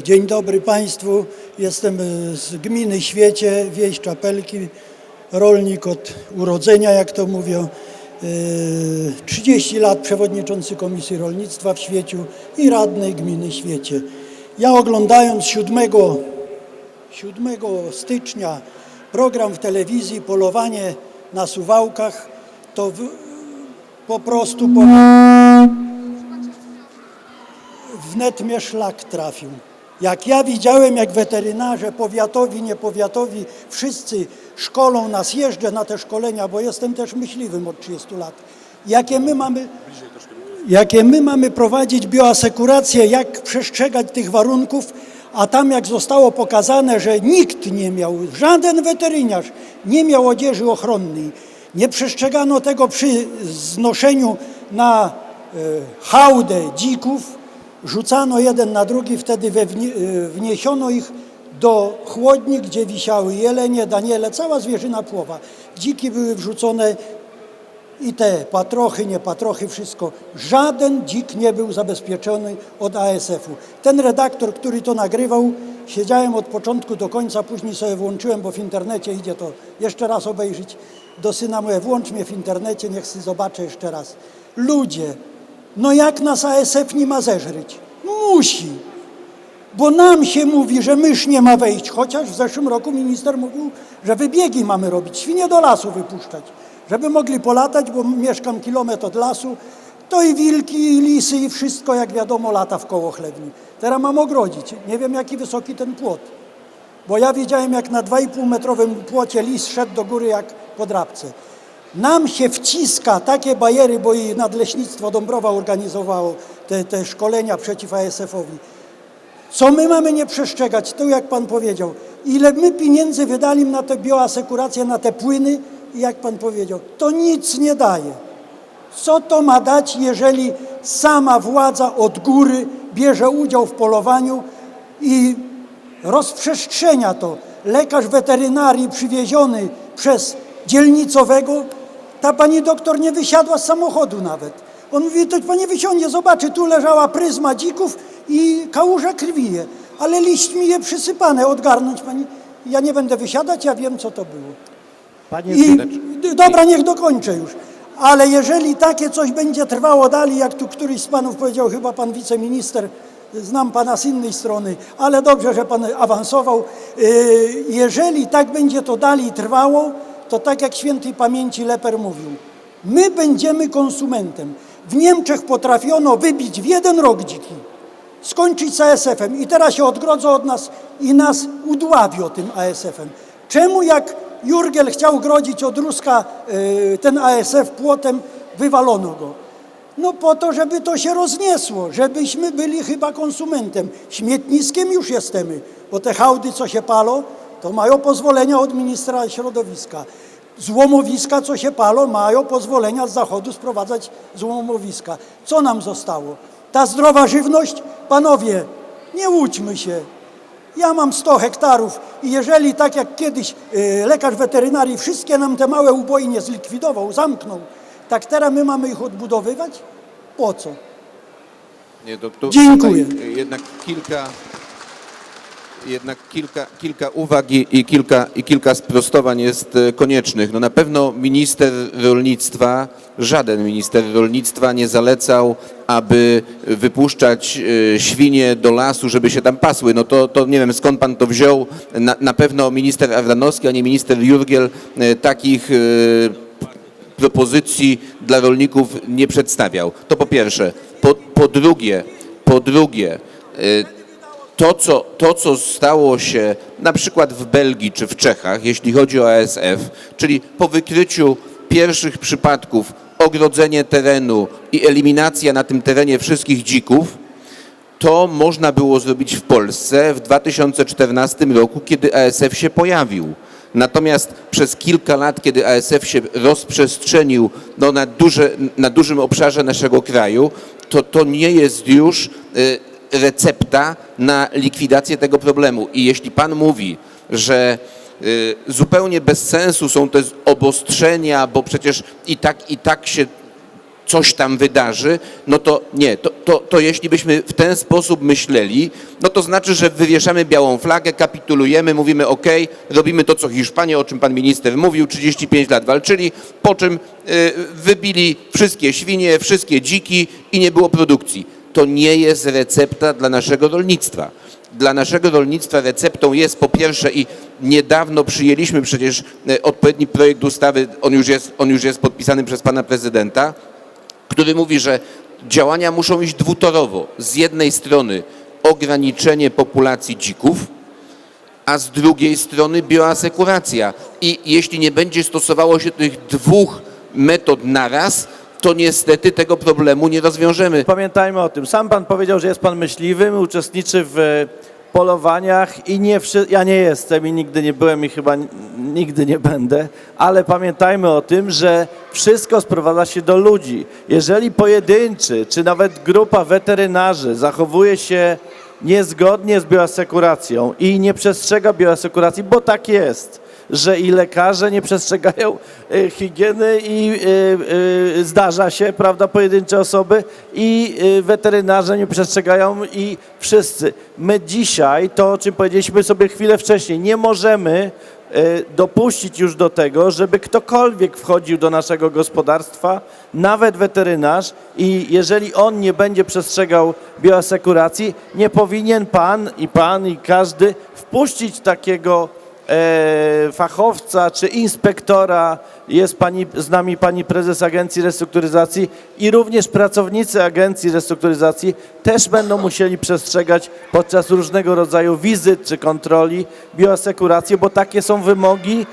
Dzień dobry Państwu. Jestem e, z gminy Świecie, wieś Czapelki, rolnik od urodzenia, jak to mówią. E, 30 lat przewodniczący Komisji Rolnictwa w Świeciu i radnej gminy Świecie. Ja oglądając 7, 7 stycznia program w telewizji Polowanie na Suwałkach, to w, po prostu po, wnet mnie szlak trafił. Jak ja widziałem, jak weterynarze powiatowi, niepowiatowi, wszyscy szkolą nas, jeżdżę na te szkolenia, bo jestem też myśliwym od 30 lat. Jakie my mamy, jakie my mamy prowadzić bioasekurację, jak przestrzegać tych warunków, a tam jak zostało pokazane, że nikt nie miał, żaden weterynarz nie miał odzieży ochronnej, nie przestrzegano tego przy znoszeniu na e, hałdę dzików, rzucano jeden na drugi, wtedy e, wniesiono ich do chłodni, gdzie wisiały jelenie, daniele, cała zwierzyna płowa. Dziki były wrzucone i te patrochy, nie patrochy, wszystko. Żaden dzik nie był zabezpieczony od ASF-u. Ten redaktor, który to nagrywał, siedziałem od początku do końca, później sobie włączyłem, bo w internecie idzie to jeszcze raz obejrzeć. Do syna mówię, włącz mnie w internecie, niech sobie zobaczę jeszcze raz. Ludzie, no jak nas ASF nie ma zeżryć? Musi. Bo nam się mówi, że mysz nie ma wejść, chociaż w zeszłym roku minister mówił, że wybiegi mamy robić, świnie do lasu wypuszczać, żeby mogli polatać, bo mieszkam kilometr od lasu, to i wilki, i lisy, i wszystko, jak wiadomo, lata w koło chlewni. Teraz mam ogrodzić. Nie wiem, jaki wysoki ten płot. Bo ja widziałem, jak na 2,5 metrowym płocie lis szedł do góry jak po drabce. Nam się wciska takie bajery, bo i Nadleśnictwo Dąbrowa organizowało te, te szkolenia przeciw ASF-owi. Co my mamy nie przestrzegać? To jak Pan powiedział. Ile my pieniędzy wydali na tę bioasekurację, na te płyny i jak Pan powiedział, to nic nie daje. Co to ma dać, jeżeli sama władza od góry bierze udział w polowaniu i rozprzestrzenia to? Lekarz weterynarii przywieziony przez dzielnicowego, ta pani doktor nie wysiadła z samochodu nawet. On mówi, to pani wysiądzie, zobaczy, tu leżała pryzma dzików i kałuża krwije, ale liśćmi je przysypane, odgarnąć pani. Ja nie będę wysiadać, ja wiem, co to było. Panie I dobra, niech dokończę już. Ale jeżeli takie coś będzie trwało dalej, jak tu któryś z panów powiedział, chyba pan wiceminister, znam pana z innej strony, ale dobrze, że pan awansował. Yy, Jeżeli tak będzie to dalej trwało, to tak jak świętej pamięci Leper mówił, my będziemy konsumentem. W Niemczech potrafiono wybić w jeden rok dziki, skończyć z ASF-em i teraz się odgrodzą od nas i nas udławią tym ASF-em. Czemu jak Jurgiel chciał grodzić od Ruska y, ten ASF płotem, wywalono go? No po to, żeby to się rozniesło, żebyśmy byli chyba konsumentem. Śmietniskiem już jesteśmy, bo te hałdy, co się palą, to mają pozwolenia od ministra środowiska. Złomowiska, co się palą, mają pozwolenia z zachodu sprowadzać złomowiska. Co nam zostało? Ta zdrowa żywność? Panowie, nie łudźmy się. Ja mam 100 hektarów i jeżeli tak jak kiedyś y, lekarz weterynarii wszystkie nam te małe ubojnie zlikwidował, zamknął, tak teraz my mamy ich odbudowywać? Po co? Nie, to, to Dziękuję. tutaj Jednak kilka, jednak kilka, kilka uwag i, kilka, i kilka sprostowań jest e, koniecznych. No na pewno minister rolnictwa, żaden minister rolnictwa nie zalecał, aby wypuszczać e, świnie do lasu, żeby się tam pasły. No to, to nie wiem skąd pan to wziął. Na, na pewno minister Ardanowski, a nie minister Jurgiel e, takich propozycji dla rolników nie przedstawiał. To po pierwsze. Po, po drugie, po drugie, to co, to, co stało się na przykład w Belgii czy w Czechach, jeśli chodzi o ASF, czyli po wykryciu pierwszych przypadków ogrodzenie terenu i eliminacja na tym terenie wszystkich dzików, to można było zrobić w Polsce w 2014 roku, kiedy ASF się pojawił. Natomiast przez kilka lat, kiedy ASF się rozprzestrzenił no, na, duże, na dużym obszarze naszego kraju, to to nie jest już y, recepta na likwidację tego problemu. I jeśli pan mówi, że y, zupełnie bez sensu są te obostrzenia, bo przecież i tak, i tak się coś tam wydarzy, no to nie, to, to, to jeśli byśmy w ten sposób myśleli, no to znaczy, że wywieszamy białą flagę, kapitulujemy, mówimy ok, robimy to, co Hiszpania, o czym pan minister mówił, 35 lat walczyli, po czym y, wybili wszystkie świnie, wszystkie dziki i nie było produkcji. To nie jest recepta dla naszego rolnictwa. Dla naszego rolnictwa receptą jest po pierwsze i niedawno przyjęliśmy przecież e, odpowiedni projekt ustawy, on już jest, on już jest podpisany przez pana prezydenta, który mówi, że działania muszą iść dwutorowo. Z jednej strony ograniczenie populacji dzików, a z drugiej strony bioasekuracja. I jeśli nie będzie stosowało się tych dwóch metod naraz, to niestety tego problemu nie rozwiążemy. Pamiętajmy o tym. Sam pan powiedział, że jest pan myśliwym, uczestniczy w e, polowaniach i nie wszy... ja nie jestem i nigdy nie byłem i chyba nigdy nie będę, ale pamiętajmy o tym, że wszystko sprowadza się do ludzi. Jeżeli pojedynczy, czy nawet grupa weterynarzy zachowuje się niezgodnie z bioasekuracją i nie przestrzega bioasekuracji, bo tak jest, że i lekarze nie przestrzegają y, higieny i y, y, zdarza się, prawda, pojedyncze osoby i weterynarze nie przestrzegają i wszyscy. My dzisiaj, to o czym powiedzieliśmy sobie chwilę wcześniej, nie możemy dopuścić już do tego, żeby ktokolwiek wchodził do naszego gospodarstwa, nawet weterynarz i jeżeli on nie będzie przestrzegał bioasekuracji, nie powinien pan i pan i każdy wpuścić takiego e, fachowca czy inspektora, jest pani, z nami pani prezes Agencji Restrukturyzacji i również pracownicy Agencji Restrukturyzacji też będą musieli przestrzegać podczas różnego rodzaju wizyt czy kontroli bioasekurację, bo takie są wymogi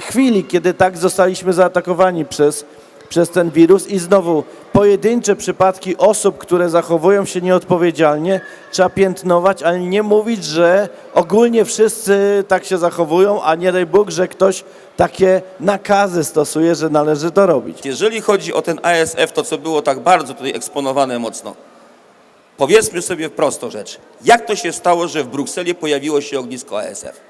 chwili, kiedy tak zostaliśmy zaatakowani przez, przez ten wirus i znowu pojedyncze przypadki osób, które zachowują się nieodpowiedzialnie, trzeba piętnować, ale nie mówić, że ogólnie wszyscy tak się zachowują, a nie daj Bóg, że ktoś takie nakazy stosuje, że należy to robić. Jeżeli chodzi o ten ASF, to co było tak bardzo tutaj eksponowane mocno, powiedzmy sobie prosto rzecz. Jak to się stało, że w Brukseli pojawiło się ognisko ASF?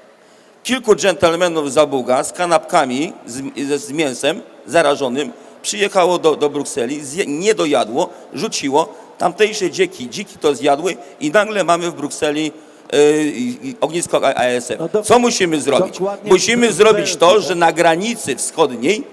Kilku dżentelmenów Zabuga z kanapkami, z, z mięsem zarażonym przyjechało do, do Brukseli, zje, nie dojadło, rzuciło, tamtejsze dziki, dziki to zjadły i nagle mamy w Brukseli i ognisko ASF. No do- Co musimy zrobić? Musimy zrobić to- to, że na granicy wschodniej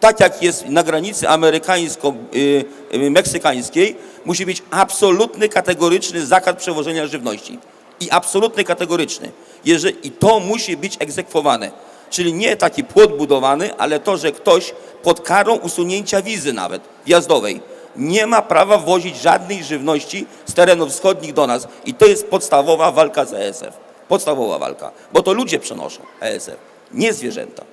tak jak jest na granicy amerykańsko-meksykańskiej, musi być absolutny, kategoryczny zakaz przewożenia żywności. I absolutny, kategoryczny. Jeżeli, I to musi być egzekwowane. Czyli nie taki płot budowany, ale to, że ktoś pod karą usunięcia wizy nawet wjazdowej nie ma prawa wozić żadnej żywności z terenów wschodnich do nas. I to jest podstawowa walka z ESF. Podstawowa walka. Bo to ludzie przenoszą ESF, nie zwierzęta.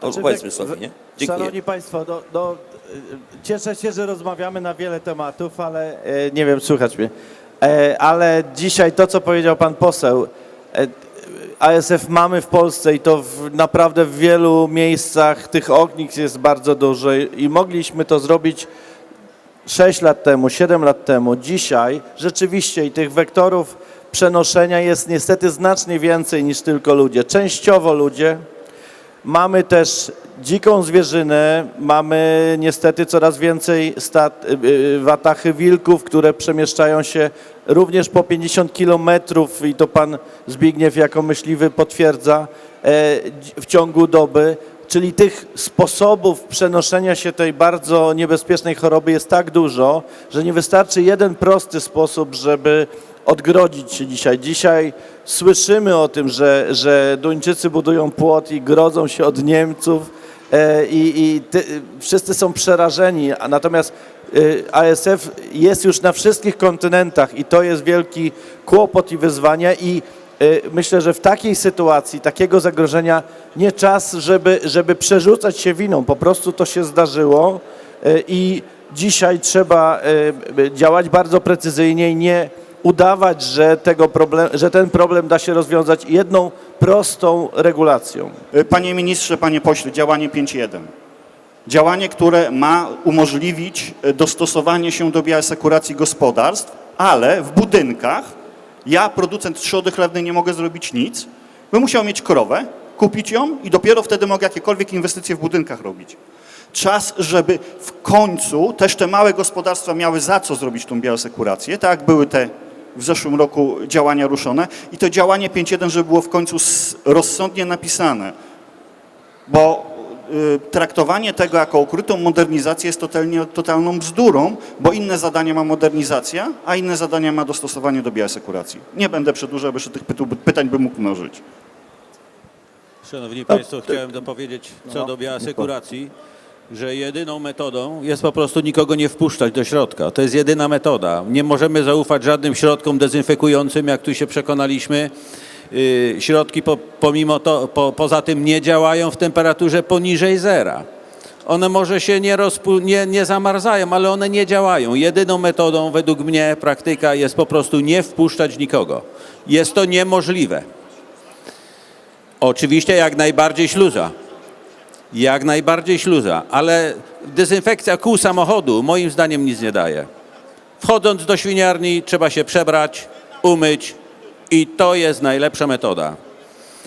To Znaczy, powiedzmy tak, sobie, nie? Dziękuję. Szanowni Państwo, do, do, y, cieszę się, że rozmawiamy na wiele tematów, ale e, nie wiem, słychać mnie. E, Ale dzisiaj to, co powiedział Pan poseł, e, ASF mamy w Polsce i to w, naprawdę w wielu miejscach tych ognisk jest bardzo dużo i mogliśmy to zrobić 6 lat temu, 7 lat temu, dzisiaj rzeczywiście i tych wektorów przenoszenia jest niestety znacznie więcej niż tylko ludzie. Częściowo ludzie, Mamy też dziką zwierzynę, mamy niestety coraz więcej stat, y, y, watachy wilków, które przemieszczają się również po 50 kilometrów i to pan Zbigniew jako myśliwy potwierdza e, w ciągu doby. Czyli tych sposobów przenoszenia się tej bardzo niebezpiecznej choroby jest tak dużo, że nie wystarczy jeden prosty sposób, żeby odgrodzić się dzisiaj. Dzisiaj słyszymy o tym, że, że Duńczycy budują płot i grodzą się od Niemców e, i, i ty, wszyscy są przerażeni, natomiast e, ASF jest już na wszystkich kontynentach i to jest wielki kłopot i wyzwanie i e, myślę, że w takiej sytuacji, takiego zagrożenia nie czas, żeby, żeby przerzucać się winą. Po prostu to się zdarzyło i dzisiaj trzeba działać bardzo precyzyjnie i nie udawać, że, tego problem, że ten problem da się rozwiązać jedną prostą regulacją. Panie ministrze, panie pośle, działanie 5.1. Działanie, które ma umożliwić e, dostosowanie się do bioasekuracji gospodarstw, ale w budynkach ja, producent trzody chlewnej, nie mogę zrobić nic. Bym musiał mieć krowę, kupić ją i dopiero wtedy mogę jakiekolwiek inwestycje w budynkach robić. Czas, żeby w końcu też te małe gospodarstwa miały za co zrobić tą bioasekurację, tak jak były te w zeszłym roku działania ruszone i to działanie 5.1, żeby było w końcu rozsądnie napisane, bo y, traktowanie tego jako ukrytą modernizację jest totalnie, totalną bzdurą, bo inne zadania ma modernizacja, a inne zadania ma dostosowanie do bioasekuracji. Nie będę przedłużał, bo jeszcze tych pytań bym mógł mnożyć. Szanowni Państwo, chciałem dopowiedzieć co do bioasekuracji, że jedyną metodą jest po prostu nikogo nie wpuszczać do środka. To jest jedyna metoda. Nie możemy zaufać żadnym środkom dezynfekującym, jak tu się przekonaliśmy. Yy, Środki po, pomimo to, po, poza tym nie działają w temperaturze poniżej zera. One może się nie, rozpu, nie, nie zamarzają, ale one nie działają. Jedyną metodą według mnie praktyka jest po prostu nie wpuszczać nikogo. Jest to niemożliwe. Oczywiście jak najbardziej śluza. Jak najbardziej śluza, ale dezynfekcja kół samochodu moim zdaniem nic nie daje. Wchodząc do świniarni trzeba się przebrać, umyć i to jest najlepsza metoda.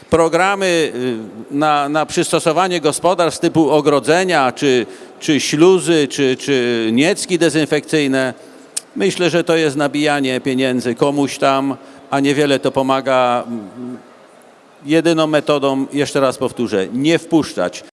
Programy y, na, na przystosowanie gospodarstw typu ogrodzenia, czy, czy śluzy, czy, czy niecki dezynfekcyjne, myślę, że to jest nabijanie pieniędzy komuś tam, a niewiele to pomaga jedyną metodą, jeszcze raz powtórzę, nie wpuszczać.